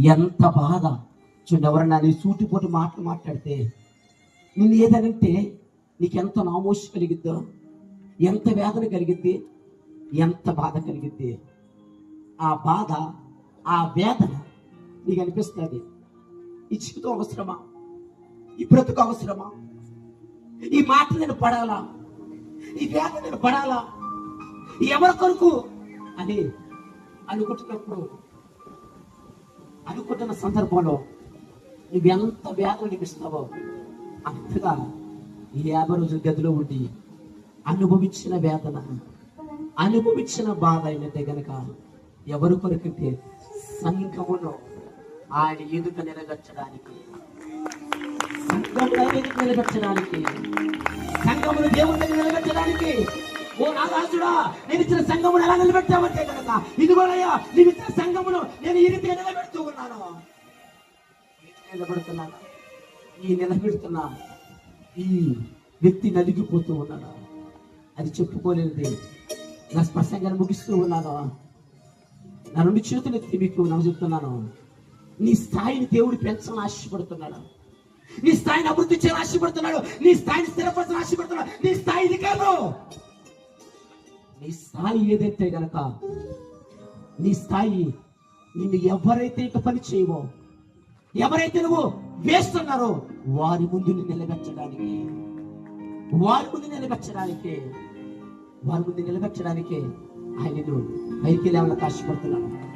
ఎంత బాధ. చూడండి ఎవరన్నా నీ సూటిపోటు మాటలు మాట్లాడితే నిన్ను ఏదనంటే నీకు ఎంత నామోషి కలిగిద్దో ఎంత వేదన కలిగిద్ది ఎంత బాధ కలిగిద్ది. ఆ బాధ ఆ వేదన నీకు అనిపిస్తుంది. ఈ జీవితం అవసరమా? ఈ బ్రతుకు అవసరమా? ఈ మాట నేను పడాలా? ఈ వేద నేను పడాలా? ఎవరి కొరకు అని అనుకుంటున్నప్పుడు అనుకుంటున్న సందర్భంలో నువ్వు ఎంత వేదన అనిపిస్తున్నావో అంతగా ఈ యాభై రోజుల గదిలో ఉండి అనుభవించిన వేదన అనుభవించిన బాధ అయినట్టే గనక ఎవరి కొరకంటే సంఘములో ఆయన ఎదుట నిలబెట్టడానికి సంఘములో ఎదుట నిలబెట్టడానికి సంఘమును దేవుడిని నిలబెట్టడానికి ఓ నాగాసుడా నేను ఇచ్చిన సంఘమును ఎలా నిలబెట్టావంటే కనుక ఇదిగోనయ్యా నీవు ఇచ్చిన సంఘమును నేను ఈ రీతిగా నిలబెడుతూ ఉన్నాను. నిలబెడుతున్నాను? ఈ నిలబెడుతున్నా. ఈ వ్యక్తి నలిగిపోతూ ఉన్నాడు. అది చెప్పుకోలేనిది. నా స్పష్టంగా ముగిస్తూ ఉన్నాను. నా రెండు చేతులు ఎత్తి మీకు నాకు చెప్తున్నాను నీ స్థాయిని దేవుడు పెంచాలని ఆశపడుతున్నాడు. నీ స్థాయిని అభివృద్ధి చేయాలని ఆశపడుతున్నాడు. నీ స్థాయిని స్థిరపరచాలని ఆశపడుతున్నాడు. నీ స్థాయి ఇది కాదు నీ స్థాయి ఏదైతే గనక నీ స్థాయి నిన్ను ఎవరైతే ఇక పని చేయవో ఎవరైతే నువ్వు వేస్తున్నారో వారి ముందు నిన్ను నిలబెట్టడానికి వారి ముందు నిలబెట్టడానికి వారి ముందు నిలబెట్టడానికి ఆయన పైకి లేవాలని ఆశపడుతున్నాడు